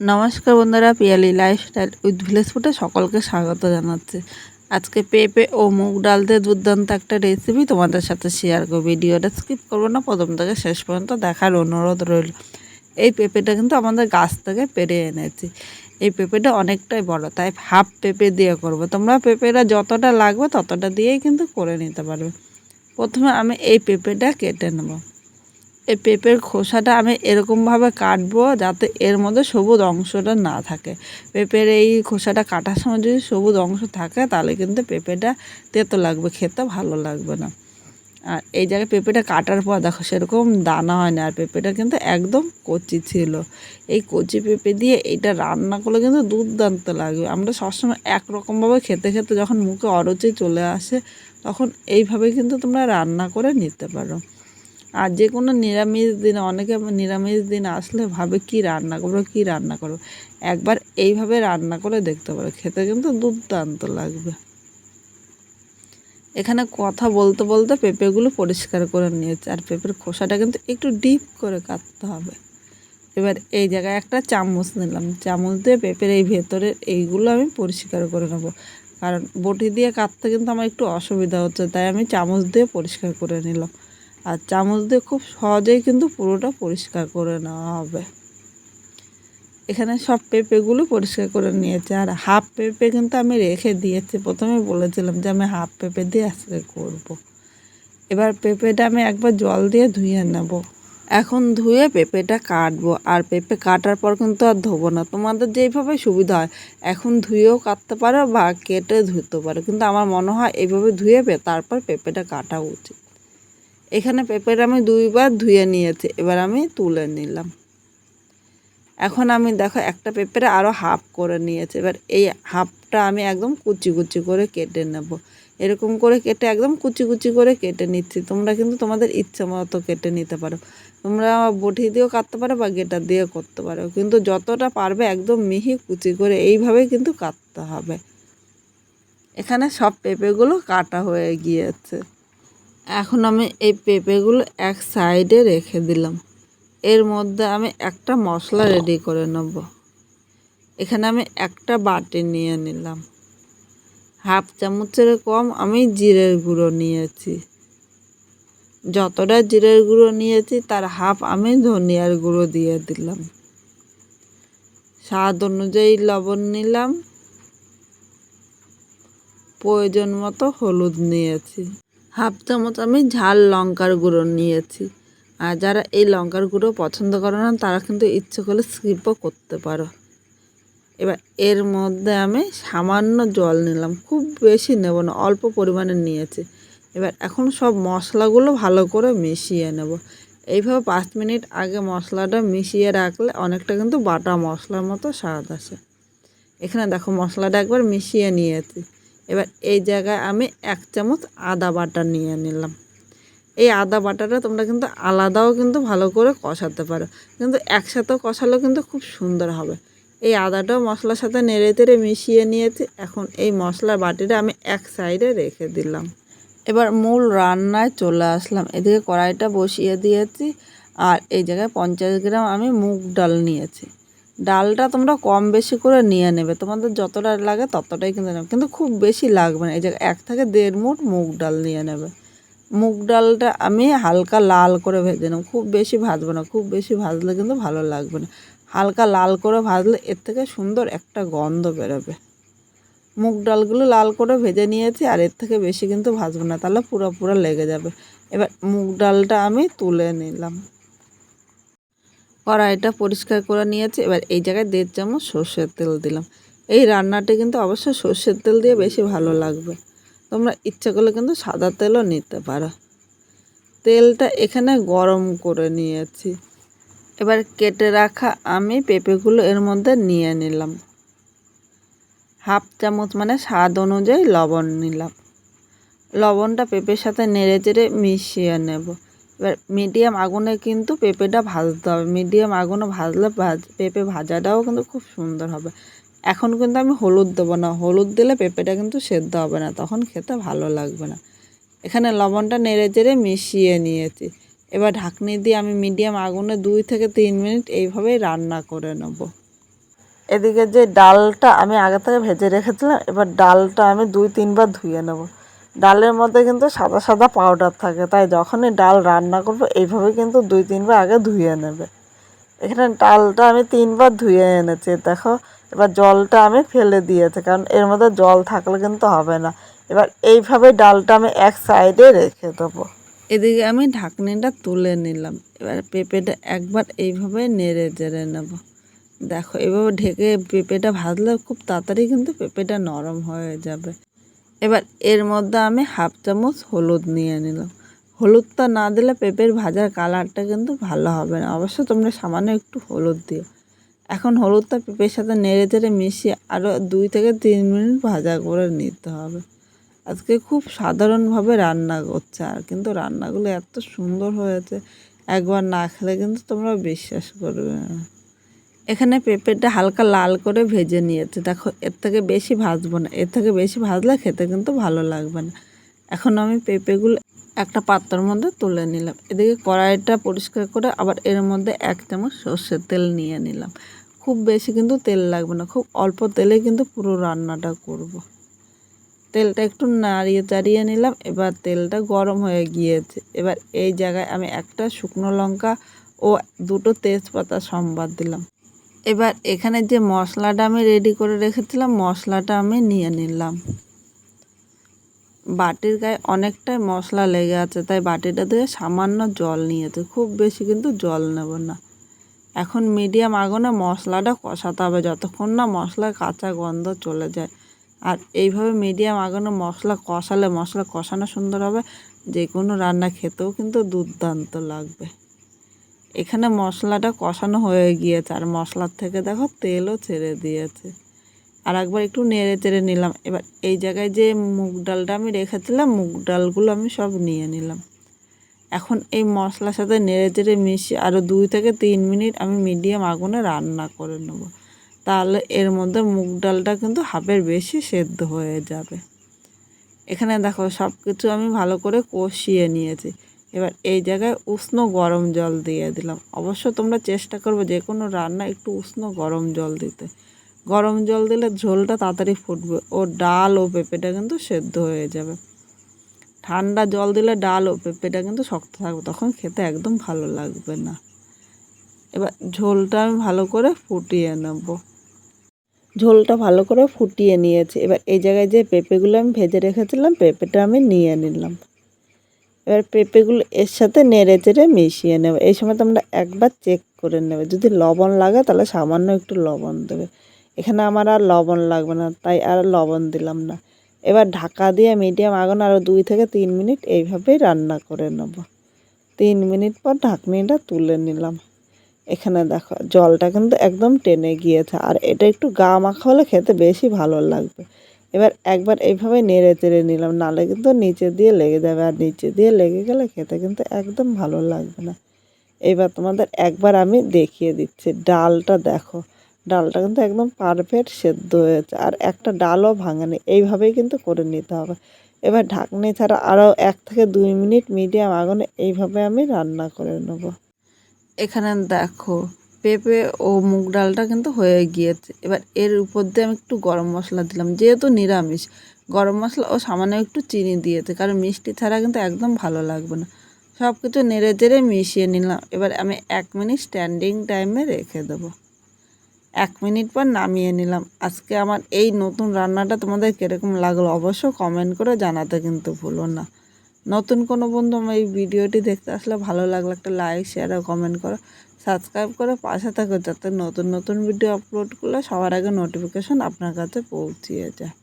নমস্কার বন্ধুরা, Piyali lifestyle with village ফুটে সকলকে স্বাগত জানাচ্ছি। আজকে পেঁপে ও মুগ ডাল দিয়ে দুর্দান্ত একটা রেসিপি তোমাদের সাথে শেয়ার করব। ভিডিওটা স্কিপ করব না, প্রথম থেকে শেষ পর্যন্ত দেখার অনুরোধ রইল। এই পেঁপেটা কিন্তু আমাদের গাছ থেকে পেরে এনেছি। এই পেঁপেটা অনেকটাই বড়, তাই হাফ পেঁপে দিয়ে করব। তোমরা পেঁপেটা যতটা লাগবে ততটা দিয়েই কিন্তু করে নিতে পারবে। প্রথমে আমি এই পেঁপেটা কেটে নেব। এই পেঁপের খোসাটা আমি এরকমভাবে কাটবো যাতে এর মধ্যে সবুজ অংশটা না থাকে। পেঁপের এই খোসাটা কাটার সময় যদি সবুজ অংশ থাকে, তাহলে কিন্তু পেঁপেটা তেতো লাগবে, খেতে ভালো লাগবে না। আর এই জায়গায় পেঁপেটা কাটার পর দেখো সেরকম দানা হয় না, আর পেঁপেটা কিন্তু একদম কচি ছিল। এই কচি পেঁপে দিয়ে এইটা রান্না করলে কিন্তু দুর্দান্ত লাগবে। আমরা সবসময় একরকমভাবে খেতে খেতে যখন মুখে অরুচি চলে আসে, তখন এইভাবে কিন্তু তোমরা রান্না করে নিতে পারো। আর যে কোনো নিরামিষ দিন, অনেকে নিরামিষ দিন আসলে ভাবে কি রান্না করব, কি রান্না করব। একবার এইভাবে রান্না করে দেখতে পারো, খেতে কিন্তু দুর্দান্ত লাগবে। এখানে কথা বলতে বলতে পেঁপেগুলো পরিষ্কার করে নিয়েছে, আর পেঁপের খোসাটা কিন্তু একটু ডিপ করে কাটতে হবে। এবার এই জায়গায় একটা চামচ নিলাম, চামচ দিয়ে পেঁপের এই ভেতরের এইগুলো আমি পরিষ্কার করে নেব। কারণ বটি দিয়ে কাটতে কিন্তু আমার একটু অসুবিধা হচ্ছে, তাই আমি চামচ দিয়ে পরিষ্কার করে নিলাম। আর চামচ দিয়ে খুব সহজেই কিন্তু পুরোটা পরিষ্কার করে নেওয়া হবে। এখানে সব পেঁপেগুলো পরিষ্কার করে নিয়েছে। আর হাফ পেঁপে কিন্তু আমি রেখে দিয়েছি। প্রথমে বলেছিলাম যে আমি হাফ পেঁপে দিয়ে আজকে করব। এবার পেঁপেটা আমি একবার জল দিয়ে ধুয়ে নেব। এখন ধুয়ে পেঁপেটা কাটবো। আর পেঁপে কাটার পর কিন্তু আর ধোবো না। তোমাদের যেইভাবে সুবিধা হয়, এখন ধুয়েও কাটতে পারো বা কেটে ধুতে পারো। কিন্তু আমার মনে হয় এইভাবে ধুয়ে তারপর পেঁপেটা কাটা উচিত। এখানে পেঁপেটা আমি দুইবার ধুয়ে নিয়েছি, এবার আমি তুলে নিলাম। এখন আমি দেখো একটা পেঁপেটা আরও হাফ করে নিয়েছি, এবার এই হাফটা আমি একদম কুচি কুচি করে কেটে নেব। এরকম করে কেটে একদম কুচি কুচি করে কেটে নিচ্ছি, তোমরা কিন্তু তোমাদের ইচ্ছে মতো কেটে নিতে পারো। তোমরা বটি দিয়েও কাটতে পারো বা গেটার দিয়েও করতে পারো, কিন্তু যতটা পারবে একদম মিহি কুচি করে এইভাবেই কিন্তু কাটতে হবে। এখানে সব পেঁপেগুলো কাটা হয়ে গিয়েছে। এখন আমি এই পেঁপেগুলো এক সাইডে রেখে দিলাম। এর মধ্যে আমি একটা মশলা রেডি করে নেব। এখানে আমি একটা বাটি নিয়ে নিলাম। হাফ চামচের কম আমি জিরের গুঁড়ো নিয়েছি। যতটা জিরের গুঁড়ো নিয়েছি, তার হাফ আমি ধনিয়ার গুঁড়ো দিয়ে দিলাম। স্বাদ অনুযায়ী লবণ নিলাম। প্রয়োজন মতো হলুদ নিয়েছি। হাফ চামচ আমি ঝাল লঙ্কার গুঁড়ো নিয়েছি। আর যারা এই লঙ্কার গুঁড়ো পছন্দ করে না, তারা কিন্তু ইচ্ছে করলে স্কিপও করতে পারো। এবার এর মধ্যে আমি সামান্য জল নিলাম, খুব বেশি নেব না, অল্প পরিমাণে নিয়েছি। এবার এখন সব মশলাগুলো ভালো করে মিশিয়ে নেব। এইভাবে পাঁচ মিনিট আগে মশলাটা মিশিয়ে রাখলে অনেকটা কিন্তু বাটা মশলার মতো স্বাদ আসে। এখানে দেখো মশলাটা একবার মিশিয়ে নিয়েছি। এবার এই জায়গায় আমি এক চামচ আদা বাটা নিয়ে নিলাম। এই আদা বাটাটা তোমরা কিন্তু আলাদাও কিন্তু ভালো করে কষাতে পারো। কিন্তু একসাথে কষালেও কিন্তু খুব সুন্দর হবে। এই আদাটাও মশলার সাথে নেড়ে তেড়ে মিশিয়ে নিয়েছি। এখন এই মশলার বাটিটা আমি এক সাইডে রেখে দিলাম। এবার মূল রান্নায় চলে আসলাম। এদিকে কড়াইটা বসিয়ে দিয়েছি। আর এই জায়গায় পঞ্চাশ গ্রাম আমি মুগ ডাল নিয়েছি। ডালটা তোমরা কম বেশি করে নিয়ে নেবে। তোমাদের যতটা লাগে ততটাই কিন্তু নেবে। কিন্তু খুব বেশি লাগবে না। এই যে এক থেকে দেড় মুঠ মুগ ডাল নিয়ে নেবে। মুগ ডালটা আমি হালকা লাল করে ভেজে নেব। খুব বেশি ভাজবো না। খুব বেশি ভাজলে কিন্তু ভালো লাগবে না। হালকা লাল করে ভাজলে এর থেকে সুন্দর একটা গন্ধ বেরোবে। মুগ ডালগুলো লাল করে ভেজে নিয়েছি আর এর থেকে বেশি কিন্তু ভাজবো না। তাহলে পুরো পুরো লেগে যাবে। এবার মুগ ডালটা আমি তুলে নিলাম। কড়াইটা পরিষ্কার করে নিয়েছি। এবার এই জায়গায় দেড় চামচ সর্ষের তেল দিলাম। এই রান্নাটি কিন্তু অবশ্যই সর্ষের তেল দিয়ে বেশি ভালো লাগবে। তোমরা ইচ্ছা করলে কিন্তু সাদা তেলও নিতে পারো। তেলটা এখানে গরম করে নিয়েছি। এবার কেটে রাখা আমি পেঁপেগুলো এর মধ্যে নিয়ে নিলাম। হাফ চামচ মানে স্বাদ অনুযায়ী লবণ নিলাম। লবণটা পেঁপের সাথে নেড়ে চেড়ে মিশিয়ে নেব। এবার মিডিয়াম আগুনে কিন্তু পেঁপেটা ভাজতে হবে। মিডিয়াম আগুনে ভাজলে ভাজ পেঁপে ভাজাটাও কিন্তু খুব সুন্দর হবে। এখন কিন্তু আমি হলুদ দেবো না। হলুদ দিলে পেঁপেটা কিন্তু সেদ্ধ হবে না, তখন খেতে ভালো লাগবে না। এখানে লবণটা নেড়ে চেড়ে মিশিয়ে নিয়েছি। এবার ঢাকনি দিয়ে আমি মিডিয়াম আগুনে দুই থেকে তিন মিনিট এইভাবেই রান্না করে নেব। এদিকে যে ডালটা আমি আগে থেকে ভেজে রেখেছিলাম, এবার ডালটা আমি দুই তিনবার ধুয়ে নেব। ডালের মধ্যে কিন্তু সাদা সাদা পাউডার থাকে। তাই যখনই ডাল রান্না করব, এইভাবে কিন্তু দুই তিনবার আগে ধুয়ে নেবে। এখানে ডালটা আমি তিনবার ধুয়ে এনেছি, দেখো। এবার জলটা আমি ফেলে দিয়েছি, কারণ এর মধ্যে জল থাকলে কিন্তু হবে না। এবার এইভাবে ডালটা আমি এক সাইডে রেখে দেবো। এদিকে আমি ঢাকনিটা তুলে নিলাম। এবার পেঁপেটা একবার এইভাবে নেড়ে জেড়ে নেব। দেখো, এভাবে ঢেকে পেঁপেটা ভাজলে খুব তাড়াতাড়ি কিন্তু পেঁপেটা নরম হয়ে যাবে। এবার এর মধ্যে আমি হাফ চামচ হলুদ নিয়ে নিলাম। হলুদটা না দিলে পেঁপের ভাজার কালারটা কিন্তু ভালো হবে না। অবশ্য তোমরা সামান্য একটু হলুদ দিও। এখন হলুদটা পেঁপের সাথে নেড়ে চেড়ে মিশিয়ে আরও দুই থেকে তিন মিনিট ভাজা করে নিতে হবে। আজকে খুব সাধারণভাবে রান্না করছে আর কিন্তু রান্নাগুলো এত সুন্দর হয়েছে, একবার না খেলে কিন্তু তোমরা বিশ্বাস করবে না। এখানে পেঁপেটা হালকা লাল করে ভেজে নিয়েছে। দেখো, এর থেকে বেশি ভাজবো না। এর থেকে বেশি ভাজলে খেতে কিন্তু ভালো লাগবে না। এখন আমি পেঁপেগুলো একটা পাত্রের মধ্যে তুলে নিলাম। এদিকে কড়াইটা পরিষ্কার করে আবার এর মধ্যে এক চামচ সর্ষের তেল নিয়ে নিলাম। খুব বেশি কিন্তু তেল লাগবে না। খুব অল্প তেলে কিন্তু পুরো রান্নাটা করব। তেলটা একটু নাড়িয়ে চাড়িয়ে নিলাম। এবার তেলটা গরম হয়ে গিয়েছে। এবার এই জায়গায় আমি একটা শুকনো লঙ্কা ও দুটো তেজপাতা সম্বাদ দিলাম। এবার এখানে যে মশলাটা আমি রেডি করে রেখেছিলাম, মশলাটা আমি নিয়ে নিলাম। বাটির গায়ে অনেকটাই মশলা লেগে আছে, তাই বাটিটা দিয়ে সামান্য জল নিয়েছে। খুব বেশি কিন্তু জল নেব না। এখন মিডিয়াম আগুনে মশলাটা কষাতে হবে, যতক্ষণ না মশলার কাঁচা গন্ধ চলে যায়। আর এইভাবে মিডিয়াম আগুনে মশলা কষালে মশলা কষানো সুন্দর হবে যে কোনো রান্না খেতেও কিন্তু দুর্দান্ত লাগবে। এখানে মশলাটা কষানো হয়ে গিয়েছে, আর মশলার থেকে দেখো তেলও ছেড়ে দিয়েছে। আর একবার একটু নেড়ে চেড়ে নিলাম। এবার এই জায়গায় যে মুগ ডালটা আমি রেখেছিলাম, মুগ ডালগুলো আমি সব নিয়ে নিলাম। এখন এই মশলার সাথে নেড়ে চেড়ে মিশিয়ে আরও দুই থেকে তিন মিনিট আমি মিডিয়াম আগুনে রান্না করে নেব। তাহলে এর মধ্যে মুগ ডালটা কিন্তু হাফের বেশি সেদ্ধ হয়ে যাবে। এখানে দেখো সব কিছু আমি ভালো করে কষিয়ে নিয়েছি। এবার এই জায়গায় উষ্ণ গরম জল দিয়ে দিলাম। অবশ্য তোমরা চেষ্টা করবে যে কোনো রান্না একটু উষ্ণ গরম জল দিতে। গরম জল দিলে ঝোলটা তাড়াতাড়ি ফুটবে। ও ডাল ও পেঁপেটা কিন্তু সেদ্ধ হয়ে যাবে। ঠান্ডা জল দিলে ডাল ও পেঁপেটা কিন্তু শক্ত থাকবে, তখন খেতে একদম ভালো লাগবে না। এবার ঝোলটা আমি ভালো করে ফুটিয়ে নেব। ঝোলটা ভালো করে ফুটিয়ে নিয়েছি। এবার এই জায়গায় যে পেঁপেগুলো আমি ভেজে রেখেছিলাম, পেঁপেটা আমি নিয়ে নিলাম। এবার পেঁপেগুলো এর সাথে নেড়ে চেড়ে মিশিয়ে নেবে। এই সময় তোমরা একবার চেক করে নেবে। যদি লবণ লাগে তাহলে সামান্য একটু লবণ দেবে। এখানে আমার আর লবণ লাগবে না, তাই আর লবণ দিলাম না। এবার ঢাকা দিয়ে মিডিয়াম আগুন আরও দুই থেকে তিন মিনিট এইভাবেই রান্না করে নেব। তিন মিনিট পর ঢাকনিটা তুলে নিলাম। এখানে দেখো, জলটা কিন্তু একদম টেনে গিয়েছে। আর এটা একটু গা মাখা হলে খেতে বেশি ভালো লাগবে। এবার একবার এইভাবে নেড়ে চেড়ে নিলাম, নালে কিন্তু নিচে দিয়ে লেগে যাবে। আর নিচে দিয়ে লেগে গেলে খেতে কিন্তু একদম ভালো লাগবে না। এবার তোমাদের একবার আমি দেখিয়ে দিচ্ছি ডালটা দেখো। ডালটা কিন্তু একদম পারফেক্ট সেদ্ধ হয়েছে, আর একটা ডালও ভাঙেনি। এইভাবেই কিন্তু করে নিতে হবে। এবার ঢাকনি ছাড়া আরও এক থেকে দুই মিনিট মিডিয়াম আগুনে এইভাবে আমি রান্না করে নেব। এখানে দেখো পেঁপে ও মুগ ডালটা কিন্তু হয়ে গিয়েছে। এবার এর উপর দিয়ে আমি একটু গরম মশলা দিলাম, যেহেতু নিরামিষ। গরম মশলা ও সামান্য একটু চিনি দিয়েছে, কারণ মিষ্টি ছাড়া কিন্তু একদম ভালো লাগবে না। সব কিছু নেড়ে চেড়ে মিশিয়ে নিলাম। এবার আমি এক মিনিট স্ট্যান্ডিং টাইমে রেখে দেবো। এক মিনিট পর নামিয়ে নিলাম। আজকে আমার এই নতুন রান্নাটা তোমাদের কীরকম লাগল অবশ্য কমেন্ট করে জানাতে কিন্তু ভুলো না। নতুন কোনো বন্ধু আমার এই ভিডিওটি দেখতে আসলে ভালো লাগল একটা লাইক শেয়ার আর কমেন্ট করো। সাবস্ক্রাইব করে পাশে থাকো, যাতে নতুন নতুন ভিডিও আপলোড করলে সবার আগে নোটিফিকেশন আপনার কাছে পৌঁছিয়ে যায়।